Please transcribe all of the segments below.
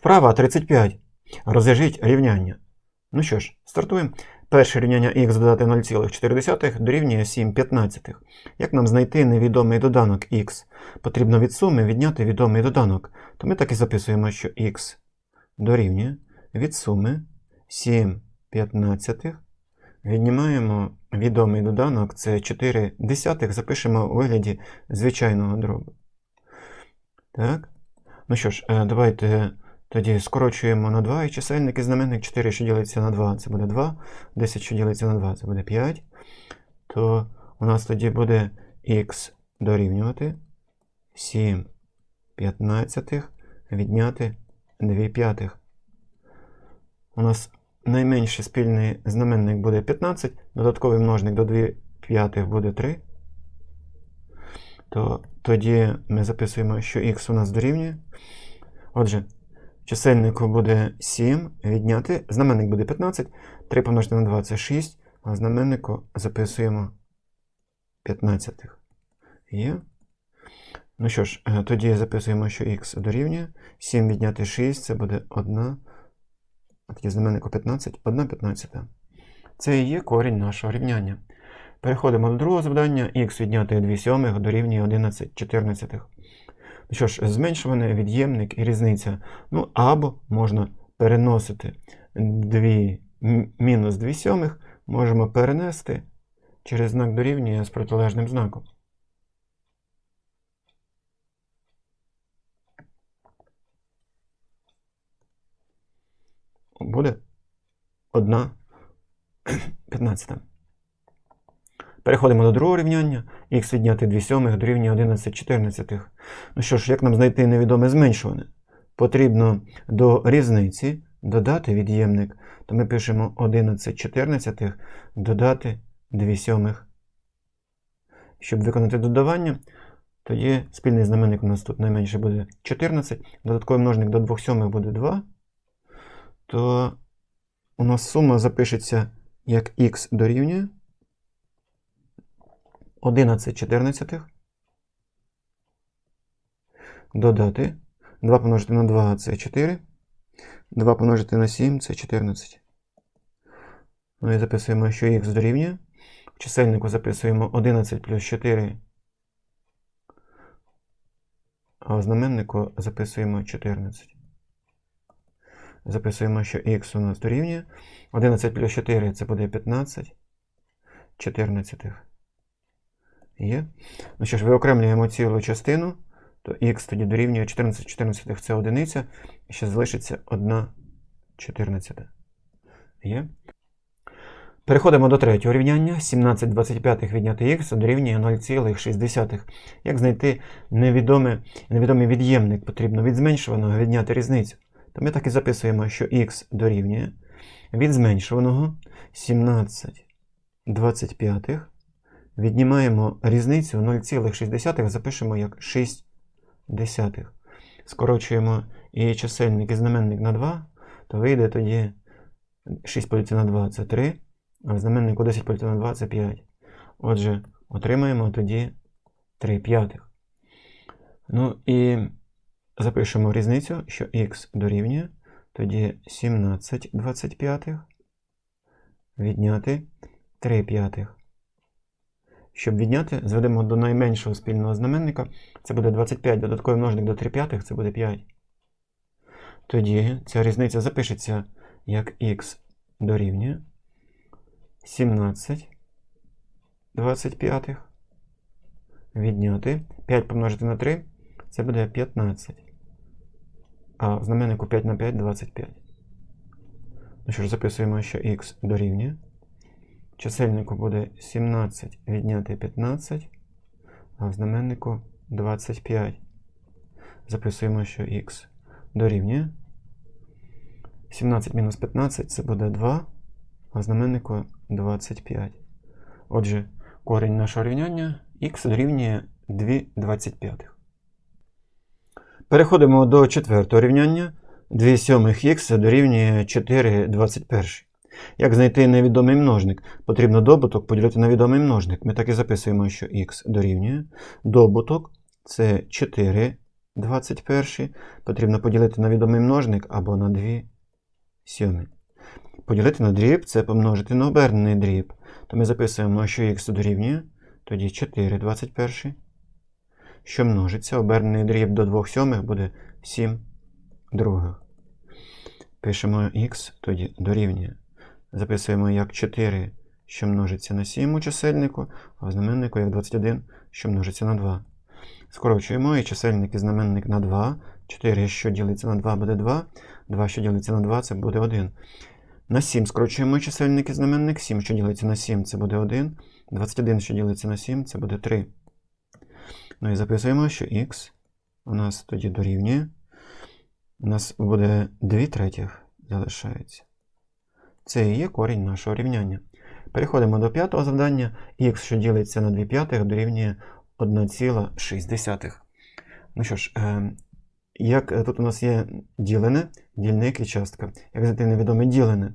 Вправа 35. Розв'яжіть рівняння. Ну що ж, стартуємо. Перше рівняння х додати 0,4 дорівнює 7 п'ятнадцятих. Як нам знайти невідомий доданок х? Потрібно від суми відняти відомий доданок. То ми так і записуємо, що х дорівнює від суми 7 п'ятнадцятих. Віднімаємо відомий доданок, це 4 десятих, запишемо у вигляді звичайного дробу. Так. Ну що ж, е, давайте тоді скорочуємо на 2 і чисельник і знаменник 4, що ділиться на 2, це буде 2. 10, що ділиться на 2, це буде 5. То у нас тоді буде х дорівнювати 7 п'ятнадцятих відняти 2 п'ятих. У нас найменший спільний знаменник буде 15, додатковий множник до 2 п'ятих буде 3. То тоді ми записуємо, що х у нас дорівнює. Отже, чисельнику буде 7 відняти, знаменник буде 15, 3 помножити на 2 це 6, а знаменнику записуємо 15. Є. Ну що ж, е, тоді записуємо, що х дорівнює. 7 відняти 6, це буде 1. А тоді знаменнику 15, 1 15. Це і є корінь нашого рівняння. Переходимо до другого завдання. х відняти 2 сьомих дорівнює 11 14. Що ж, зменшуваний від'ємник і різниця. Ну, або можна переносити 2, мінус 2 сьомих, можемо перенести через знак дорівнює з протилежним знаком. Буде 1 15. Переходимо до другого рівняння. х відняти 2 сьомих дорівнює 11 14. Ну що ж, як нам знайти невідоме зменшуване? Потрібно до різниці додати від'ємник, то ми пишемо 11 14 додати 2 сьомих. Щоб виконати додавання, тоді спільний знаменник у нас тут найменше буде 14, додатковий множник до 2 сьомих буде 2, то у нас сума запишеться як х дорівнює 11 14 додати 2 помножити на 2 це 4. 2 помножити на 7 це 14. Ну і записуємо, що х дорівнює. В чисельнику записуємо 11 плюс 4. А в знаменнику записуємо 14. Записуємо, що х у нас дорівнює. 11 плюс 4 це буде 15. 14. Є. Ну що ж, виокремлюємо цілу частину, то х тоді дорівнює 14 14 це одиниця, і ще залишиться 1 14. Є. Переходимо до третього рівняння. 17 25 відняти х дорівнює 0,6. Як знайти невідоме, невідомий від'ємник? Потрібно від зменшуваного відняти різницю. То ми так і записуємо, що х дорівнює від зменшуваного 17 25 Віднімаємо різницю 0,6, запишемо як 6 десятих. Скорочуємо і чисельник і знаменник на 2, то вийде тоді 6 поділити на 2 це 3, а в знаменнику 10 поділити на 2 це 5. Отже, отримаємо тоді 3 п'ятих. Ну і запишемо різницю, що х дорівнює тоді 17 25 відняти 3 п'ятих. Щоб відняти, зведемо до найменшого спільного знаменника. Це буде 25, додатковий множник до 3 п'ятих, це буде 5. Тоді ця різниця запишеться як х дорівнює 17 25. Відняти. 5 помножити на 3, це буде 15. А знаменнику 5 на 5 25. Ну що ж, записуємо, що х дорівнює. Чисельнику буде 17 відняти 15, а в знаменнику 25. Записуємо, що х дорівнює. 17 мінус 15 це буде 2, а в знаменнику 25. Отже, корінь нашого рівняння х дорівнює 2 25. Переходимо до четвертого рівняння. 2 сьомих х дорівнює 4 21. Як знайти невідомий множник? Потрібно добуток поділити на відомий множник. Ми так і записуємо, що х дорівнює. Добуток це 4 21 потрібно поділити на відомий множник або на 2 сьомі. Поділити на дріб це помножити на обернений дріб. То ми записуємо, що х дорівнює, тоді 4 21. Що множиться, обернений дріб до 2 сьомих буде 7 других. Пишемо х, тоді дорівнює. Записуємо як 4, що множиться на 7 у чисельнику, а в знаменнику як 21, що множиться на 2. Скорочуємо і чисельник і знаменник на 2. 4, що ділиться на 2, буде 2. 2, що ділиться на 2, це буде 1. На 7 скорочуємо чисельник і знаменник. 7, що ділиться на 7, це буде 1. 21, що ділиться на 7, це буде 3. Ну і записуємо, що х у нас тоді дорівнює. У нас буде 2 третіх залишається. Це і є корінь нашого рівняння. Переходимо до п'ятого завдання. Х, що ділиться на 2 п'ятих, дорівнює 1,6. Ну що ж, е, як тут у нас є ділене, дільник і частка. Як знайти невідоме ділене,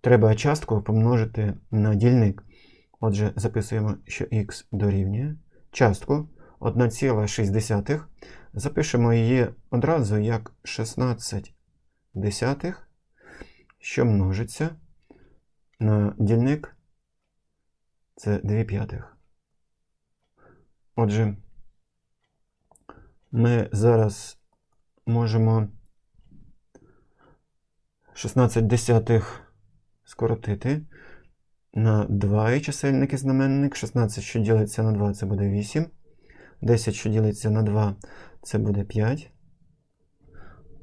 треба частку помножити на дільник. Отже, записуємо, що х дорівнює частку 1,6. Запишемо її одразу як 16 десятих, що множиться дільник. Це 2 п'ятих. Отже, ми зараз можемо 16 десятих скоротити на 2 і чисельник і знаменник. 16, що ділиться на 2, це буде 8. 10, що ділиться на 2, це буде 5.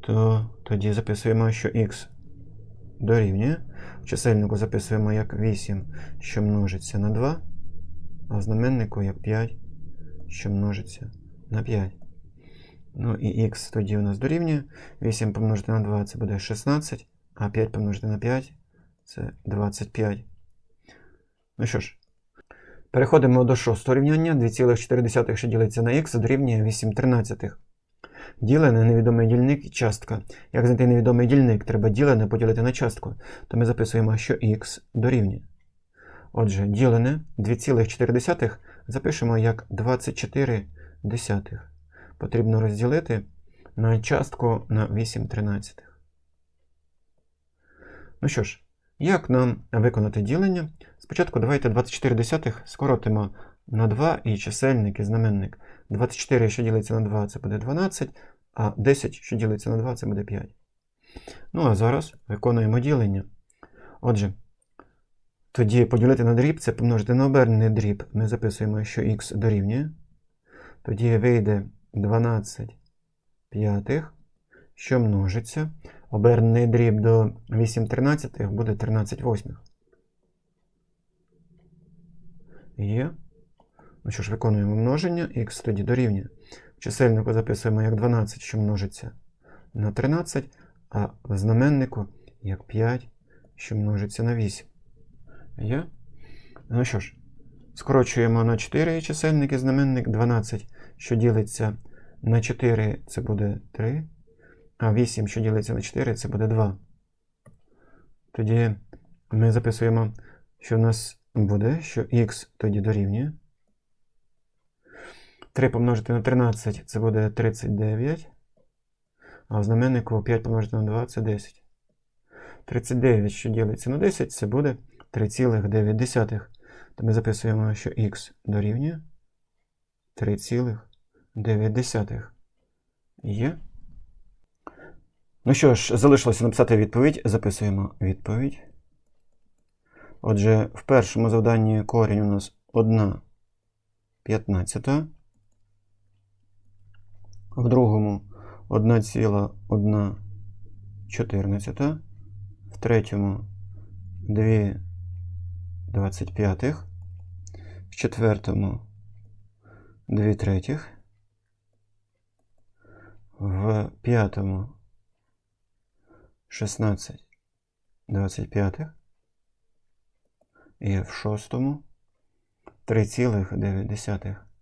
То тоді записуємо, що х дорівнює. В чисельнику записуємо як 8, що множиться на 2, а в знаменнику як 5, що множиться на 5. Ну і х тоді у нас дорівнює. 8 помножити на 2 це буде 16, а 5 помножити на 5 це 25. Ну що ж, переходимо до шостого рівняння. 2,4, що ділиться на х, дорівнює 8 тринадцятих. Ділене невідомий дільник і частка. Як знайти невідомий дільник, треба ділене поділити на частку. То ми записуємо, що х дорівнює. Отже, ділене 2,4 запишемо як 24 десятих. Потрібно розділити на частку на 8 тринадцятих. Ну що ж, як нам виконати ділення? Спочатку давайте 24 десятих скоротимо на 2 і чисельник і знаменник. 24, що ділиться на 2, це буде 12, а 10, що ділиться на 2, це буде 5. Ну, а зараз виконуємо ділення. Отже, тоді поділити на дріб це помножити на обернений дріб. Ми записуємо, що х дорівнює. Тоді вийде 12 п'ятих, що множиться. Обернений дріб до 8 тринадцятих буде 13 восьмих. Є. Ну що ж, виконуємо множення, х тоді дорівнює. В чисельнику записуємо як 12, що множиться на 13, а в знаменнику як 5, що множиться на 8. Є? Ну що ж, скорочуємо на 4 чисельник і знаменник 12, що ділиться на 4, це буде 3. А 8, що ділиться на 4, це буде 2. Тоді ми записуємо, що в нас буде, що х тоді дорівнює. 3 помножити на 13 це буде 39. А в знаменнику 5 помножити на 2 це 10. 39, що ділиться на 10, це буде 3,9. То ми записуємо, що х дорівнює 3,9. Є. Ну що ж, залишилося написати відповідь. Записуємо відповідь. Отже, в першому завданні корінь у нас 1 15. В другому 1,1 14. В третьому 2 25. В четвертому 2 третіх. В п'ятому 16 25 і в шостому 3,9.